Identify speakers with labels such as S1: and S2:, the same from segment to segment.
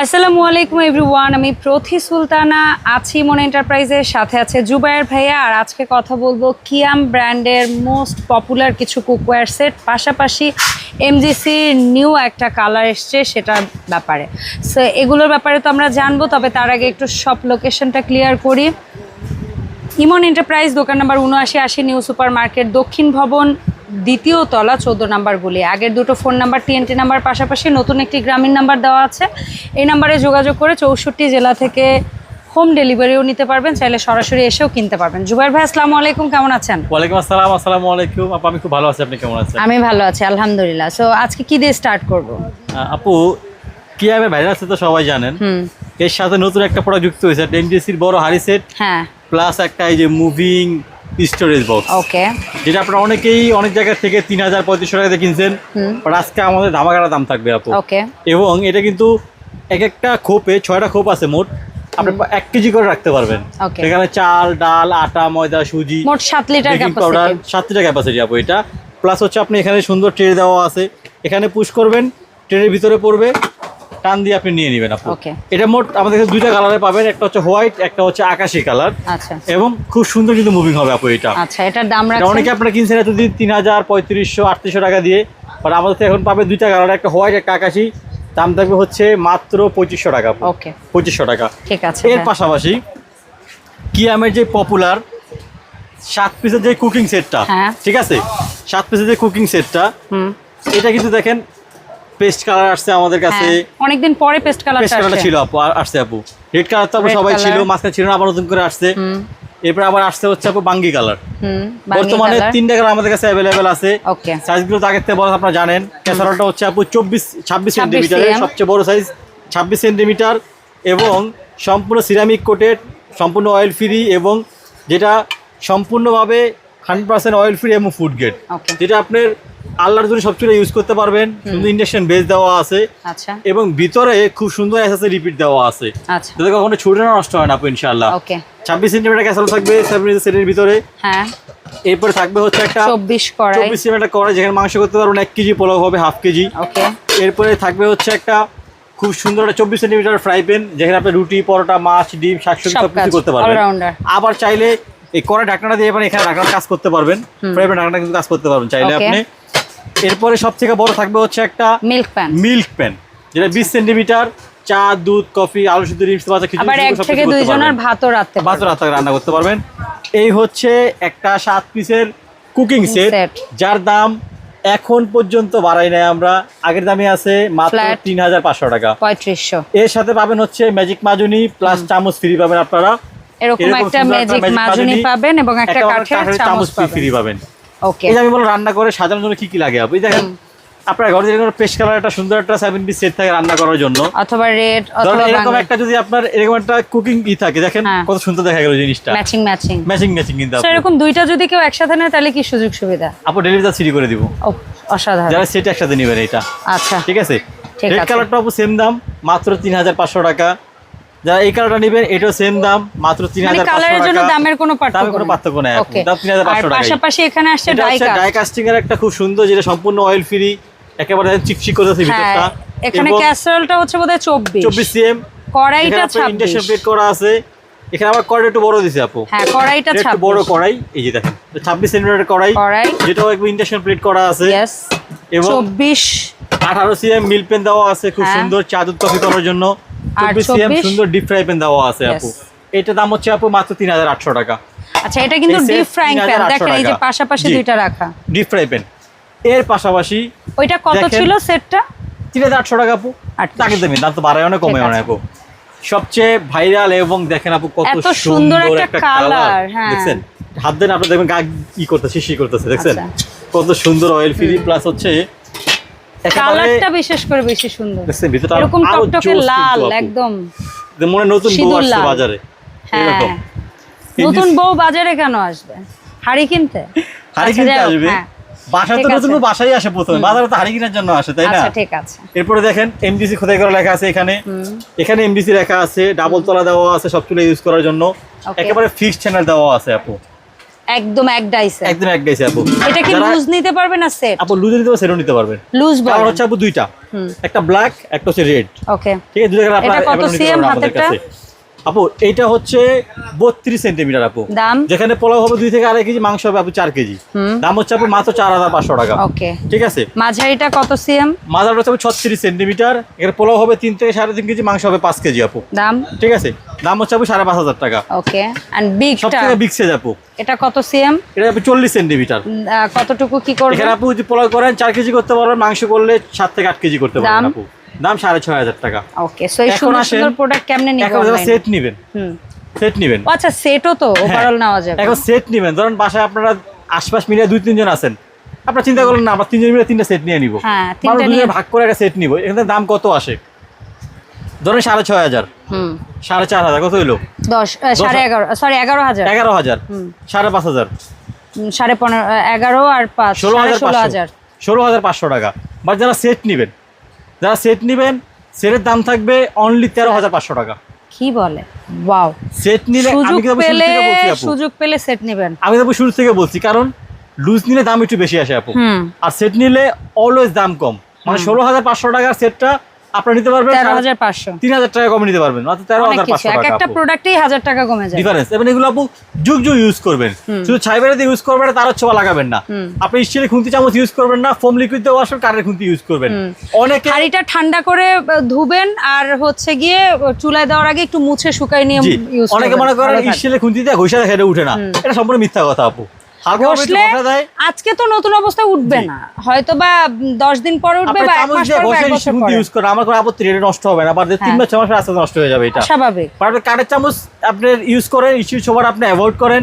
S1: আসসালামু আলাইকুম এভরিওয়ান, আমি প্রথি সুলতানা, আছি মন এন্টারপ্রাইজের সাথে আছে জুবায়ের ভাইয়া, আর আজকে কথা বলব কিয়াম ব্র্যান্ডের মোস্ট পপুলার কিছু কুকওয়্যার সেট, পাশাপাশি এমজিসির নিউ একটা কালার এসছে সেটার ব্যাপারে। সো এগুলোর ব্যাপারে তো আমরা জানব, তবে তার আগে একটু সব লোকেশনটা ক্লিয়ার করি। ইমন এন্টারপ্রাইজ, দোকান নাম্বার উনআশি আশি, নিউ সুপার মার্কেট দক্ষিণ ভবন দ্বিতীয় তলা চোদ্দ নাম্বার গুলি। আগের দুটো ফোন নাম্বার টিএনটি নাম্বার পাশাপাশি নতুন একটি গ্রামীণ নাম্বার দেওয়া আছে। এই নাম্বারে যোগাযোগ করে চৌষট্টি জেলা থেকে হোম ডেলিভারিও নিতে পারবেন। চাইলে সরাসরি এসেও কিনতে পারবেন। জুবাইর ভাই আসসালামু আলাইকুম কেমন আছেন?
S2: ওয়ালাইকুম আসসালাম আসসালামু আলাইকুম। আপু আমি খুব ভালো আছি। আপনি কেমন আছেন?
S1: আমি ভালো আছি আলহামদুলিল্লাহ। সো আজকে কি দিয়ে স্টার্ট করব?
S2: আপু কিয়ামের ভাইরাল আছে তো সবাই জানেন।
S1: হুম।
S2: এর সাথে নতুন একটা প্রোডাক্ট যুক্ত হয়েছে। এমডিসির বড় হারি সেট
S1: হ্যাঁ।
S2: প্লাস একটা এই যে মুভিং স্টোরেজ বক্স
S1: ওকে
S2: যেটা আপনারা অনেকেই অনেক জায়গা থেকে তিন হাজার পঁয়ত্রিশশো টাকাতে কিনছেন। বাট আজকে আমাদের ধামাকাটা দাম থাকবে আপু।
S1: ওকে
S2: এবং এটা কিন্তু এক একটা খোপে ছয়টা খোপ আছে মোট আপনি এক কেজি করে রাখতে পারবেন. সেখানে চাল ডাল আটা ময়দা সুজি
S1: মোট সাত লিটার
S2: পাউডার
S1: ক্যাপাসিটি
S2: সাতটা ক্যাপাসিটি আপু এটা। প্লাস হচ্ছে আপনি এখানে সুন্দর ট্রে দেওয়া আছে। এখানে পুশ করবেন ট্রেনের ভিতরে পড়বে। টান দিয়ে আপনি নিয়ে নেবেন আপু। এটা মোট আমাদের কাছে দুইটা কালারে পাবেন একটা হচ্ছে হোয়াইট একটা হচ্ছে আকাশি কালার
S1: আচ্ছা।
S2: এবং খুব সুন্দর কিন্তু মুভিং হবে আপু এটা।
S1: আচ্ছা এটার দাম রাখছেন?
S2: অনেকে আপনারা কিনছেন এতদিন তিন হাজার পঁয়ত্রিশশো আটত্রিশশো টাকা দিয়ে। বাট আমাদের তো এখন পাবে দুইটা কালার একটা হোয়াইট একটা আকাশি। দাম থাকবে হচ্ছে মাত্র পঁচিশশো টাকা আপু।
S1: ওকে
S2: পঁচিশশো টাকা।
S1: ঠিক আছে
S2: এর। পাশাপাশি কিয়ামের যে পপুলার সাত পিসের যে কুকিং সেটটা
S1: হ্যাঁ।
S2: ঠিক আছে? সাত পিসের যে কুকিং সেটটা
S1: হুম।
S2: এটা কিন্তু দেখেন পেস্ট কালার আসছে আমাদের কাছে।
S1: হ্যাঁ, অনেকদিন পরে পেস্ট
S2: পেস্ট
S1: কালারটা
S2: ছিল আপু আসছে আপু। রেড কালার তো আপু সবাই ছিল। মাঝখানে ছিল না আবার নতুন করে আসছে। এরপর আবার আসছে হচ্ছে আপু বাঙ্গি কালার বর্তমানে তিনটা কালার আমাদের কাছে অ্যাভেলেবেল আছে।
S1: ওকে
S2: সাইজগুলো তো আগের থেকে বড় আপনারা জানেন। ক্যাসারলটা হচ্ছে আপু চব্বিশ ছাব্বিশ
S1: 26
S2: সেন্টিমিটারের
S1: cm
S2: সবচেয়ে বড় সাইজ ছাব্বিশ সেন্টিমিটার এবং সম্পূর্ণ সিরামিক কোটেড সম্পূর্ণ অয়েল ফ্রি এবং যেটা সম্পূর্ণভাবে হান্ড্রেড পার্সেন্ট অয়েল ফ্রি এবং ফুড গেট যেটা আপনার আল্লাহর জন্য সবচেয়ে ইউজ করতে পারবেন। সুন্দর ইন্ডাকশন বেস দেওয়া আছে।
S1: আচ্ছা।
S2: এবং ভিতরে খুব সুন্দর এসএসএ রিপিট দেওয়া আছে।
S1: আচ্ছা।
S2: যাতে কখনো ছুটে না নষ্ট হয় না আপু ইনশাআল্লাহ।
S1: ওকে
S2: ছাব্বিশ সেন্টিমিটার ক্যাসাল থাকবে সেভেন সেটের ভিতরে।
S1: হ্যাঁ।
S2: এরপরে থাকবে হচ্ছে একটা
S1: চব্বিশ কড়াই।
S2: চব্বিশ সেন্টিমিটার কড়াই যেখানে মাংস করতে পারবেন এক কেজি পোলাও হবে হাফ কেজি।
S1: ওকে
S2: এরপরে থাকবে হচ্ছে একটা খুব সুন্দর একটা চব্বিশ সেন্টিমিটার ফ্রাই প্যান যেখানে আপনি রুটি পরোটা মাছ ডিম শাকসবজি
S1: সব
S2: সব কিছু করতে পারবেন।
S1: অলরাউন্ডার
S2: আবার চাইলে এই কড়াই ঢাকনাটা দিয়ে এবার এখানে ঢাকনার কাজ করতে পারবেন। ফ্রাই প্যান ঢাকনা কিন্তু কাজ করতে পারবেন চাইলে আপনি। এরপরে সব থেকে বড় থাকবে হচ্ছে একটা
S1: মিল্ক প্যান।
S2: মিল্ক প্যান যেটা বিশ সেন্টিমিটার চা দুধ কফি আলু সিদ্ধ ডিম বাচ্চা খিচুড়ি
S1: আবার এক থেকে দুইজনের
S2: পারবেন।
S1: ভাতও রাখতে
S2: ভাত রাত রান্না করতে পারবেন। এই হচ্ছে একটা সাত পিসের কুকিং সেট যার দাম এখন পর্যন্ত বাড়াই নাই আমরা। আগের দামে আছে মাত্র তিন হাজার পাঁচশো টাকা।
S1: পঁয়ত্রিশশো।
S2: এর সাথে পাবেন হচ্ছে ম্যাজিক মাজুনি প্লাস চামচ ফ্রি পাবেন আপনারা।
S1: এরকম একটা ম্যাজিক মাজুনি পাবেন এবং একটা কাঠের চামচ
S2: ফ্রি
S1: পাবেন। ওকে
S2: এই যে আমি বলো রান্না করে সাজানোর জন্য কি কি লাগে? আপনি দেখেন আপনার ঘরে যেরকম পেস্ট কালার একটা সুন্দর একটা সেভেন পিস সেট থাকে রান্না করার জন্য।
S1: অথবা রেড অথবা
S2: এরকম একটা যদি আপনার এরকম একটা কুকিং ই থাকে দেখেন
S1: হ্যাঁ।
S2: কত সুন্দর দেখা গেল জিনিসটা।
S1: ম্যাচিং ম্যাচিং
S2: ম্যাচিং ম্যাচিং কিন্তু
S1: তো
S2: আপু।
S1: এরকম দুইটা যদি কেউ একসাথে নেয় তাহলে কি সুযোগ সুবিধা?
S2: আপু ডেলিভারি চার্জ ফ্রি করে দিব।
S1: অসাধারণ।
S2: যারা সেট একসাথে নেবেন এটা।
S1: আচ্ছা।
S2: ঠিক আছে? রেড কালারটা আপু সেম দাম মাত্র তিন হাজার পাঁচশো টাকা। যারা এই কালারটা নেবেন এটাও সেম দাম মাত্র তিন
S1: মানে
S2: হাজার
S1: কালারের জন্য দামের কোনো পার্থক্য
S2: কোনো পার্থক্য নেই আপু।
S1: ওকে
S2: দাম 3500
S1: আর পাশাপাশি এখানে আসছে ডাই
S2: কাস্টিং এর একটা খুব সুন্দর যেটা সম্পূর্ণ অয়েল ফ্রি একেবারে চিকচিক করতেছে ভিতরটা
S1: হ্যাঁ এখানে ক্যাসারোলটা হচ্ছে বোধহয় চব্বিশ।
S2: চব্বিশ সিএম
S1: কড়াইটা
S2: ইন্ডাকশন
S1: ছাব্বিশ।
S2: প্লেট করা আছে। এখানে আবার কড়াই একটু বড় দিছে আপু।
S1: হ্যাঁ কড়াইটা
S2: এটা একটু বড় কড়াই। এই যে দেখেন ছাব্বিশ সেন্টিমিটার কড়াই।
S1: কড়াই।
S2: যেটাও একটু ইন্ডাকশন প্লেট করা আছে।
S1: ইয়েস
S2: এবং
S1: চব্বিশ।
S2: আঠারো সিএম মিল পেন দেওয়া আছে খুব
S1: হ্যাঁ।
S2: সুন্দর চা দুধ কফি করার জন্য।
S1: আর
S2: চব্বিশ সিএম
S1: 24
S2: সুন্দর ডিপ ফ্রাই প্যান দেওয়া আছে আপু। এটা দাম হচ্ছে আপু মাত্র তিন হাজার আটশো টাকা।
S1: আচ্ছা এটা কিন্তু ডিপ ফ্রাইং প্যান দেখেন এই যে পাশাপাশি দুইটা রাখা।
S2: ডিপ ফ্রাই প্যান এর পাশাপাশি
S1: ওইটা কত ছিল সেটটা?
S2: তিন হাজার আটশো টাকা আপু।
S1: আটত্রিশ।
S2: তাকে দেবেন দাম তো বাড়ায় অনেক কমে অনেক আপু। সবচেয়ে ভাইরাল এবং দেখেন আপু কত
S1: সুন্দর একটা
S2: কালার
S1: হ্যাঁ।
S2: দেখছেন? হাত দেন আপনার দেখবেন গা কি করতেছে শিশি করতেছে দেখছেন?
S1: আচ্ছা।
S2: কত সুন্দর অয়েল ফ্রি প্লাস হচ্ছে
S1: কালারটা বিশেষ করে বেশি সুন্দর। এরকম টকটকে লাল একদম।
S2: মনে নতুন বউ আসছে বাজারে।
S1: হ্যাঁ। নতুন বউ বাজারে কেন আসবে? হাড়ি কিনতে?
S2: হাড়ি
S1: আচ্ছা,
S2: কিনতে আসবে।
S1: হ্যাঁ।
S2: তো নতুন
S1: আছে।
S2: আসে প্রথমে। বাজারে তো হাড়ি কেনার জন্য আসে তাই না?
S1: আচ্ছা ঠিক আছে।
S2: এরপরে দেখেন এমডিসি খোদাই করা লেখা আছে এখানে। এখানে এমডিসি লেখা আছে ডাবল তলা দেওয়া আছে সব চুলে ইউজ করার জন্য। একেবারে ফিক্সড চ্যানেল দেওয়া আছে আপু।
S1: একদম এক ডাইসে।
S2: একদম এক ডাইসে আপু।
S1: এটা কি লুজ নিতে পারবে না সেট?
S2: আপু লুজ নিতে সেটাও নিতে পারবেন
S1: লুজ
S2: কালার হচ্ছে আপু দুইটা। একটা ব্ল্যাক একটা হচ্ছে রেড
S1: ওকে
S2: ঠিক আছে দুটো কালার
S1: এটা কত
S2: আমাদের
S1: হাতেরটা?
S2: আপু এটা হচ্ছে বত্রিশ সেন্টিমিটার আপু।
S1: দাম?
S2: যেখানে পোলাও হবে দুই থেকে আড়াই কেজি মাংস হবে আপু চার কেজি। দাম হচ্ছে আপু মাত্র চার হাজার পাঁচশো টাকা।
S1: ওকে।
S2: ঠিক আছে?
S1: মাঝারিটা কত সিএম?
S2: মাজার হচ্ছে ছত্রিশ সেন্টিমিটার। এখানে পোলাও হবে তিন থেকে সাড়ে তিন কেজি মাংস হবে পাঁচ কেজি আপু।
S1: দাম?
S2: ঠিক আছে? দাম হচ্ছে আপু সাড়ে পাঁচ হাজার টাকা।
S1: ওকে। এন্ড
S2: সব থেকে বিগ সাইজ আপু।
S1: এটা কত সিএম?
S2: এটা আপু চল্লিশ সেন্টিমিটার।
S1: কতটুকু কি করবে
S2: এখানে আপু যদি পোলাও করেন চার কেজি করতে পারবেন মাংস করলে সাত থেকে আট কেজি করতে পারবেন? আপু। দাম সাড়ে ছয় হাজার টাকা।
S1: ওকে সো এই সুন্দর সুন্দর প্রোডাক্ট কেমনে নিবে
S2: এখন সেট নিবেন
S1: হুম।
S2: সেট নিবেন।
S1: আচ্ছা সেটও তো ওভারঅল নেওয়া যাবে।
S2: এখন সেট নিবেন। ধরুন বাসায় আপনারা আশপাশ মিলিয়ে দুই তিনজন আছেন। আপনারা চিন্তা করলেন না আমরা তিনজন মিলে তিনটা সেট নিয়ে নিব।
S1: হ্যাঁ, তিনটা নিয়ে-
S2: ভাগ করে একটা সেট নিব। এখানে দাম কত আসে? ধরেন সাড়ে ছয় হাজার।
S1: হুম।
S2: সাড়ে চার হাজার কত হইল?
S1: দশ সাড়ে এগারো সরি এগারো হাজার।
S2: এগারো হাজার।
S1: হুম।
S2: সাড়ে পাঁচ হাজার।
S1: সাড়ে পনেরো এগারো আর পাঁচ
S2: ষোলো হাজার
S1: ষোলো হাজার।
S2: ষোলো হাজার পাঁচশো টাকা। বা যারা সেট নিবেন যারা সেট নেবেন সেটের দাম থাকবে অনলি তেরো হাজার পাঁচশো টাকা।
S1: কি বলে? ওয়াও
S2: সেট নিলে
S1: সুযোগ পেলে সুযোগ পেলে সেট নেবেন।
S2: আমি তো শুরু থেকে বলছি কারণ লুজ নিলে দাম একটু বেশি আসে আপু। আর সেট নিলে অলওয়েজ দাম কম। মানে ষোলো হাজার পাঁচশো টাকার সেটটা আপনারা নিতে পারবেন
S1: তেরো হাজার পাঁচশো।
S2: তিন হাজার টাকা কমে নিতে পারবেন মাত্র তেরো
S1: অনেক
S2: হাজার
S1: কিছু
S2: পাঁচশো
S1: এক
S2: টাকা
S1: একটা। প্রোডাক্টেই হাজার টাকা কমে যায়।
S2: ডিফারেন্স এবং এগুলো আপু যুগ যুগ ইউজ করবেন। শুধু ছাইবারে ইউজ করবেন তার ছোঁয়া লাগাবেন না। আপনি স্টিলের খুন্তি চামচ ইউজ করবেন না ফোম লিকুইড দিয়ে ওয়াশ কারের খুন্তি ইউজ করবেন। অনেকে
S1: হাঁড়িটা ঠান্ডা করে ধুবেন আর হচ্ছে গিয়ে চুলায় দেওয়ার আগে একটু মুছে শুকাই নিয়ে ইউজ
S2: অনেকে মনে করেন স্টিলের খুন্তি দিয়ে ঘষা হেঁটে উঠে না। এটা সম্পূর্ণ মিথ্যা কথা আপু।
S1: বসলে আজকে তো নতুন অবস্থায় উঠবে না। হয়তো বা দশ দিন পরে উঠবে বা এক মাস পরে এক বছর পরে।
S2: ইউজ করেন আমার কোনো আপত্তি এটা নষ্ট হবে না। আবার তিন
S1: হ্যাঁ।
S2: মাস ছ মাসের আস্তে নষ্ট হয়ে যাবে এটা।
S1: স্বাভাবিক।
S2: আপনি কাঠের চামচ আপনি ইউজ করেন ইস্যু ছোবার আপনি অ্যাভয়েড করেন।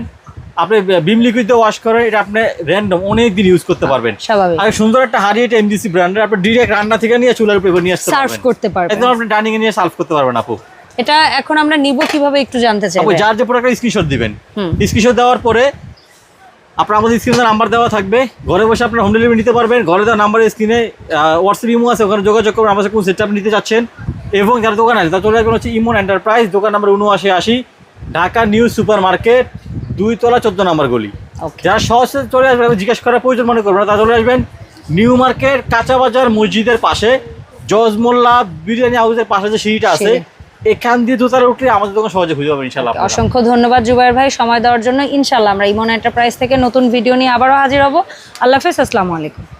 S2: আপনি বিম লিকুইড ওয়াশ করেন এটা আপনি র্যান্ডম অনেক দিন ইউজ করতে পারবেন।
S1: স্বাভাবিক।
S2: আর সুন্দর একটা হাড়ি এটা এমডিসি ব্র্যান্ডের আপনি ডিরেক্ট রান্না থেকে নিয়ে চুলার উপরে নিয়ে আসতে
S1: সার্ভ
S2: পারবেন।
S1: করতে পারবেন।
S2: একদম আপনি ডাইনিং এ নিয়ে সার্ভ করতে পারবেন আপু।
S1: এটা এখন আমরা নিব কীভাবে একটু জানতে চাই
S2: যার যে প্রোডাক্টের স্ক্রিনশট দিবেন। স্ক্রিনশট দেওয়ার পরে আপনার আমাদের স্ক্রিনে নাম্বার দেওয়া থাকবে। ঘরে বসে আপনার হোম ডেলিভারি নিতে পারবেন। ঘরে দেওয়া নাম্বারের স্ক্রিনে হোয়াটসঅ্যাপ ইমো আছে। ওখানে যোগাযোগ করবেন। আমাদের কোন সেটটা নিতে চাচ্ছেন। এবং যারা দোকান আছে তার চলে আসবেন হচ্ছে ইমন এন্টারপ্রাইজ দোকান নাম্বার উনআশি আশি ঢাকা নিউ সুপার মার্কেট দুই তলা চোদ্দ নাম্বার গলি। যারা সহজে চলে আসবেন জিজ্ঞেস করার প্রয়োজন মনে করবেন না, তারা চলে আসবেন নিউ মার্কেট কাঁচা বাজার মসজিদের পাশে। জজ মোল্লা বিরিয়ানি হাউসের পাশে যে সিঁড়িটা আছে। এখান দিয়ে দোতারা উঠলে আমাদের দোকান সহজে খুঁজে পাবেন ইনশাল্লাহ
S1: অসংখ্য ধন্যবাদ জুবাইর ভাই, সময় দেওয়ার জন্য ইনশাল্লাহ আমরা ইমন এন্টারপ্রাইজ থেকে নতুন ভিডিও নিয়ে আবারও হাজির হব। আল্লাহ হাফেজ, আসসালামু আলাইকুম।